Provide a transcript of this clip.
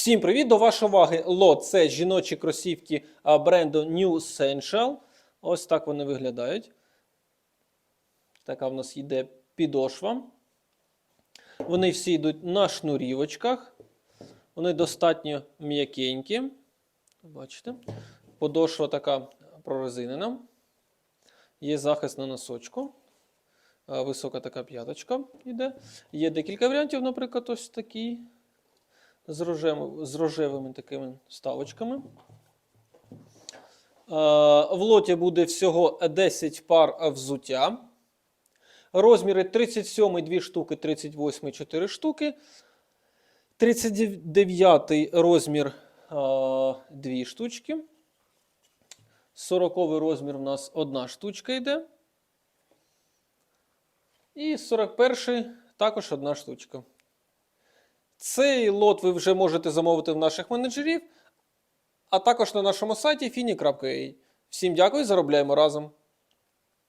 Всім привіт! До вашої уваги лот. Це жіночі кросівки бренду New Essential. Ось так вони виглядають. Така в нас йде підошва. Вони всі йдуть на шнурівочках. Вони достатньо м'якенькі. Бачите? Подошва така прорезинена. Є захист на носочку. Висока така п'яточка йде. Є декілька варіантів, наприклад, ось такий з, рожевими, з рожевими такими вставочками. Е, В лоті буде всього 10 пар взуття. Розміри 37 2 штуки, 38 4 штуки. 39 розмір 2 штучки. 40 розмір у нас одна штучка йде. І 41 також одна штучка. Цей лот ви вже можете замовити в наших менеджерів, а також на нашому сайті fini.ua. Всім дякую, заробляємо разом.